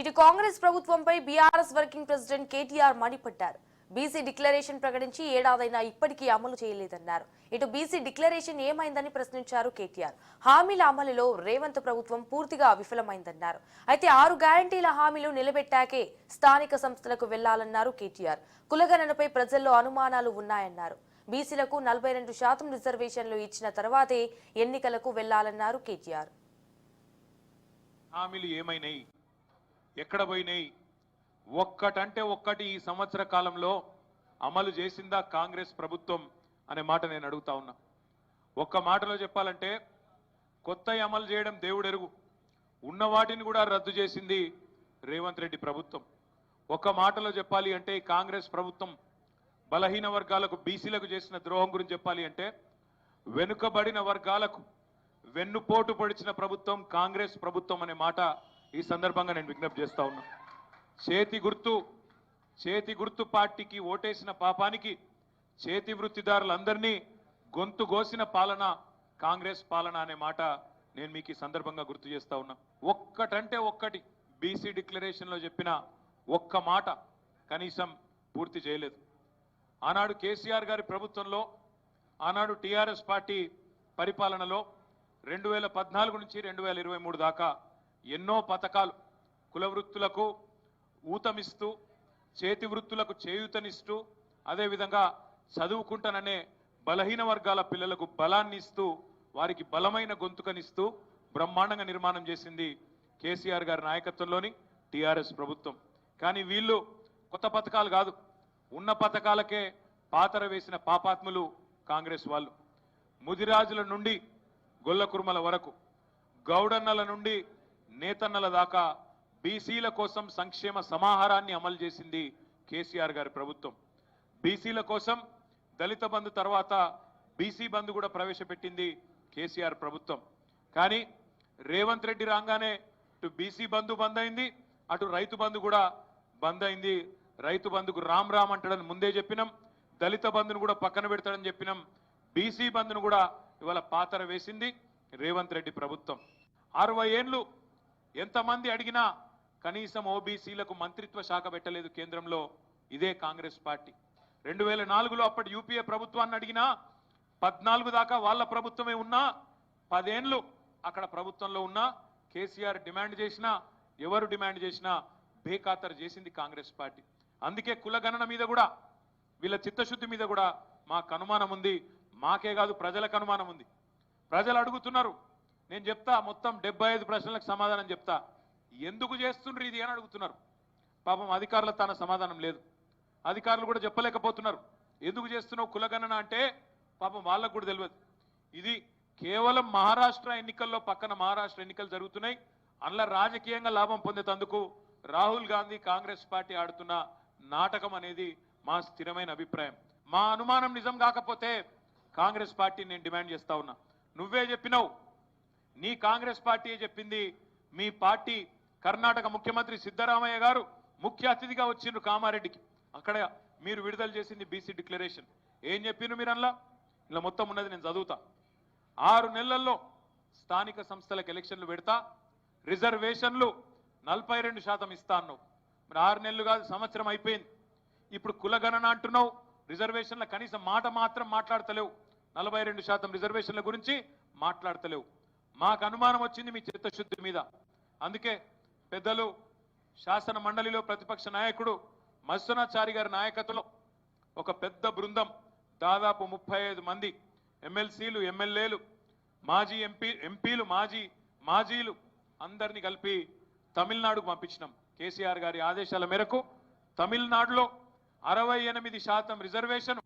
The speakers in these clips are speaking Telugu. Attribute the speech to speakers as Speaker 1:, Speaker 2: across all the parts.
Speaker 1: ఇటు కాంగ్రెస్ ప్రభుత్వంపై బీఆర్ఎస్ వర్కింగ్ ప్రెసిడెంట్ కేటీఆర్ మండిపడ్డారు. బీసీ డిక్లరేషన్ ప్రకటించి ఏడాదైనా ఇప్పటికీ అమలు చేయలేదన్నారు. ఇటు బీసీ డిక్లరేషన్ ఏమైందని ప్రశ్నించారు కేటీఆర్. హామీల అమలులో రేవంత్ ప్రభుత్వం పూర్తిగా విఫలమైందన్నారు. అయితే ఆరు గ్యారంటీల హామీలు నిలబెట్టాకే స్థానిక సంస్థలకు వెళ్ళాలన్నారు కేటీఆర్. కులగణనపై ప్రజల్లో అనుమానాలు ఉన్నాయన్నారు. బీసీలకు నలభై రెండు శాతం రిజర్వేషన్లు ఇచ్చిన తర్వాతే ఎన్నికలకు వెళ్ళాలన్నారు కేటీఆర్.
Speaker 2: హామీలు ఏమైనాయి? ఎక్కడ పోయినాయి? ఒక్కటంటే ఒక్కటి ఈ సంవత్సర కాలంలో అమలు చేసిందా కాంగ్రెస్ ప్రభుత్వం అనే మాట నేను అడుగుతా ఉన్నా. ఒక్క మాటలో చెప్పాలంటే కొత్త అమలు చేయడం దేవుడెరుగు. ఉన్న వాటిని కూడా రద్దు చేసింది రేవంత్ రెడ్డి ప్రభుత్వం. ఒక్క మాటలో చెప్పాలి అంటే కాంగ్రెస్ ప్రభుత్వం బలహీన వర్గాలకు బీసీలకు చేసిన ద్రోహం గురించి చెప్పాలి అంటే వెనుకబడిన వర్గాలకు వెన్నుపోటు పొడిచిన ప్రభుత్వం కాంగ్రెస్ ప్రభుత్వం అనే మాట ఈ సందర్భంగా నేను విజ్ఞప్తి చేస్తా ఉన్నా. చేతి గుర్తు చేతి గుర్తు పార్టీకి ఓటేసిన పాపానికి చేతి వృత్తిదారులందరినీ గొంతు గోసిన పాలన కాంగ్రెస్ పాలన అనే మాట నేను మీకు ఈ సందర్భంగా గుర్తు చేస్తా ఉన్నా. ఒక్కటంటే ఒక్కటి బీసీ డిక్లరేషన్లో చెప్పిన ఒక్క మాట కనీసం పూర్తి చేయలేదు. ఆనాడు కేసీఆర్ గారి ప్రభుత్వంలో ఆనాడు టీఆర్ఎస్ పార్టీ పరిపాలనలో రెండు వేల పద్నాలుగు నుంచి రెండు వేల ఇరవై మూడు దాకా ఎన్నో పథకాలు కుల వృత్తులకు ఊతమిస్తూ చేతి వృత్తులకు చేయూతనిస్తూ అదేవిధంగా చదువుకుంటాననే బలహీన వర్గాల పిల్లలకు బలాన్ని ఇస్తూ వారికి బలమైన గొంతుకనిస్తూ బ్రహ్మాండంగా నిర్మాణం చేసింది కేసీఆర్ గారి నాయకత్వంలోని టీఆర్ఎస్ ప్రభుత్వం. కానీ వీళ్ళు కొత్త పథకాలు కాదు. ఉన్న పథకాలకే పాతర వేసిన పాపాత్ములు కాంగ్రెస్ వాళ్ళు. ముదిరాజుల నుండి గొల్ల కుర్మల వరకు గౌడన్నల నుండి నేతన్నల దాకా బీసీల కోసం సంక్షేమ సమాహారాన్ని అమలు చేసింది కేసీఆర్ గారి ప్రభుత్వం. బీసీల కోసం దళిత బంధు తర్వాత బీసీ బంధు కూడా ప్రవేశపెట్టింది కేసీఆర్ ప్రభుత్వం. కానీ రేవంత్ రెడ్డి రాగానే ఇటు బీసీ బంధు బంద్ అయింది అటు రైతు బంధు కూడా బంద్ అయింది. రైతు బంధుకు రామ్ రామ్ అంటాడని ముందే చెప్పినాం దళిత బంధును కూడా పక్కన పెడతాడని చెప్పినాం. బీసీ బంధును కూడా ఇవాళ పాతర వేసింది రేవంత్ రెడ్డి ప్రభుత్వం. అరవై ఏండ్లు ఎంతమంది అడిగినా కనీసం ఓబీసీలకు మంత్రిత్వ శాఖ పెట్టలేదు కేంద్రంలో ఇదే కాంగ్రెస్ పార్టీ. రెండు వేల నాలుగులో అప్పటి యూపీఏ ప్రభుత్వాన్ని అడిగినా పద్నాలుగు దాకా వాళ్ళ ప్రభుత్వమే ఉన్నా పదేండ్లు అక్కడ ప్రభుత్వంలో ఉన్నా కేసీఆర్ డిమాండ్ చేసినా ఎవరు డిమాండ్ చేసినా బేఖాతరు చేసింది కాంగ్రెస్ పార్టీ. అందుకే కులగణన మీద కూడా వీళ్ళ చిత్తశుద్ధి మీద కూడా మాకు అనుమానం ఉంది. మాకే కాదు ప్రజలకు అనుమానం ఉంది. ప్రజలు అడుగుతున్నారు నేను చెప్తా మొత్తం డెబ్బై ఐదు ప్రశ్నలకు సమాధానం చెప్తా. ఎందుకు చేస్తుండ్రు ఇది అని అడుగుతున్నారు. పాపం అధికారుల తన సమాధానం లేదు. అధికారులు కూడా చెప్పలేకపోతున్నారు. ఎందుకు చేస్తున్నావు కులగణన అంటే పాపం వాళ్ళకు కూడా తెలియదు. ఇది కేవలం మహారాష్ట్ర ఎన్నికల్లో పక్కన మహారాష్ట్ర ఎన్నికలు జరుగుతున్నాయి. అందులో రాజకీయంగా లాభం పొందేటందుకు రాహుల్ గాంధీ కాంగ్రెస్ పార్టీ ఆడుతున్న నాటకం అనేది మా స్థిరమైన అభిప్రాయం. మా అనుమానం నిజం కాకపోతే కాంగ్రెస్ పార్టీ నేను డిమాండ్ చేస్తా ఉన్నా. నువ్వే చెప్పినావు నీ కాంగ్రెస్ పార్టీ చెప్పింది. మీ పార్టీ కర్ణాటక ముఖ్యమంత్రి సిద్ధరామయ్య గారు ముఖ్య అతిథిగా వచ్చిండ్రు కామారెడ్డికి. అక్కడ మీరు విడుదల చేసింది బీసీ డిక్లరేషన్ ఏం చెప్పిండ్రు మీరు అందులో ఇలా మొత్తం ఉన్నది నేను చదువుతా. ఆరు నెలల్లో స్థానిక సంస్థలకు ఎలక్షన్లు పెడతా. రిజర్వేషన్లు నలభై రెండు శాతం ఇస్తా అన్నావు. మరి ఆరు నెలలు కాదు సంవత్సరం అయిపోయింది. ఇప్పుడు కులగణన అంటున్నావు. రిజర్వేషన్ల కనీసం మాట మాత్రం మాట్లాడతలేవు. నలభై రెండు శాతం రిజర్వేషన్ల గురించి మాట్లాడతలేవు. మాకు అనుమానం వచ్చింది మీ చిత్తశుద్ధి మీద. అందుకే పెద్దలు శాసన మండలిలో ప్రతిపక్ష నాయకుడు మత్స్యనాచారి గారి నాయకత్వంలో ఒక పెద్ద బృందం దాదాపు ముప్పై ఐదు మంది ఎమ్మెల్సీలు ఎమ్మెల్యేలు మాజీ ఎంపీ ఎంపీలు మాజీ మాజీలు అందరినీ కలిపి తమిళనాడుకు పంపించినాం కేసీఆర్ గారి ఆదేశాల మేరకు. తమిళనాడులో అరవై ఎనిమిది శాతం రిజర్వేషన్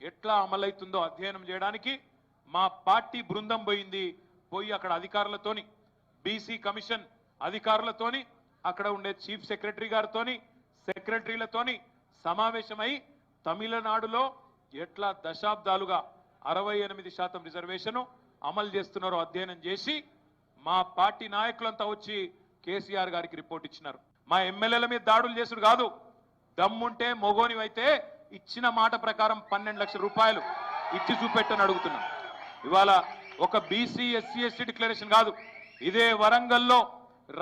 Speaker 2: ఎట్లా అమలవుతుందో అధ్యయనం చేయడానికి మా పార్టీ బృందం పోయింది పోయి అక్కడ అధికారులతోని బీసీ కమిషన్ అధికారులతోని అక్కడ ఉండే చీఫ్ సెక్రటరీ గారితోని సెక్రటరీలతోని సమావేశమై తమిళనాడులో ఎట్లా దశాబ్దాలుగా అరవై ఎనిమిది శాతం రిజర్వేషన్ అమలు చేస్తున్నారో అధ్యయనం చేసి మా పార్టీ నాయకులంతా వచ్చి కేసీఆర్ గారికి రిపోర్ట్ ఇచ్చినారు. మా ఎమ్మెల్యేల మీద దాడులు చేసుడు కాదు దమ్ముంటే మొగోనివైతే ఇచ్చిన మాట ప్రకారం పన్నెండు లక్షల రూపాయలు ఇచ్చి చూపెట్టని అడుగుతున్నాం. ఇవాళ ఒక బీసీ ఎస్సీ ఎస్టీ డిక్లరేషన్ కాదు. ఇదే వరంగల్లో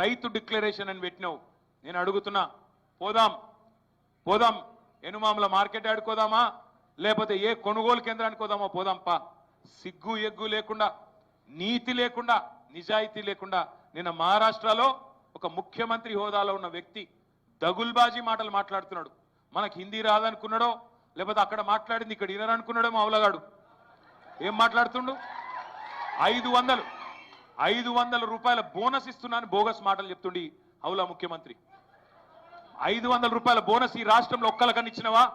Speaker 2: రైతు డిక్లరేషన్ అని పెట్టినావు. నేను అడుగుతున్నా పోదాం పోదాం. ఎనుమాముల మార్కెట్ ఆడుకోదామా లేకపోతే ఏ కొనుగోలు కేంద్రానికి పోదామా పోదాంపా సిగ్గు ఎగ్గు లేకుండా నీతి లేకుండా నిజాయితీ లేకుండా నిన్న మహారాష్ట్రలో ఒక ముఖ్యమంత్రి హోదాలో ఉన్న వ్యక్తి దగుల్బాజీ మాటలు మాట్లాడుతున్నాడు. మనకి హిందీ రాదనుకున్నాడో లేకపోతే అక్కడ మాట్లాడింది ఇక్కడ వినరనుకున్నాడో మా అవలగాడు ఏం మాట్లాడుతుండు? ఐదు వందలు. ఐదు వందల రూపాయల బోనస్ ఇస్తున్నాను. బోగస్ మాటలు చెప్తుండి హౌలా ముఖ్యమంత్రి. ఐదు వందల రూపాయల బోనస్ ఈ రాష్ట్రంలో ఒక్కలకని ఇచ్చినవా?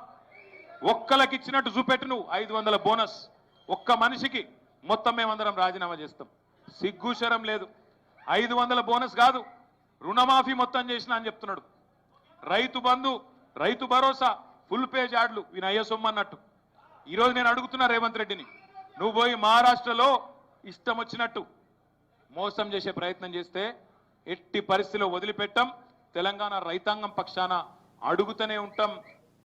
Speaker 2: ఒక్కలకి ఇచ్చినట్టు చూపెట్టు నువ్వు. ఐదు వందల బోనస్. ఒక్క మనిషికి మొత్తం మేమందరం రాజీనామా చేస్తాం. సిగ్గుశరం లేదు. ఐదు వందల బోనస్ కాదు. రుణమాఫీ మొత్తం చేసిన అని చెప్తున్నాడు. రైతు బంధు రైతు భరోసా ఫుల్ పేజ్ యాడ్లు. ఈయన అయ్య సొమ్ము అన్నట్టు. ఈరోజు నేను అడుగుతున్నా రేవంత్ రెడ్డిని. నువ్వు పోయి మహారాష్ట్రలో ఇష్టం వచ్చినట్టు మోసం చేసే ప్రయత్నం చేస్తే ఎట్టి పరిస్థితిలో వదిలిపెట్టం. తెలంగాణ రైతాంగం పక్షాన అడుగుతూనే ఉంటాం.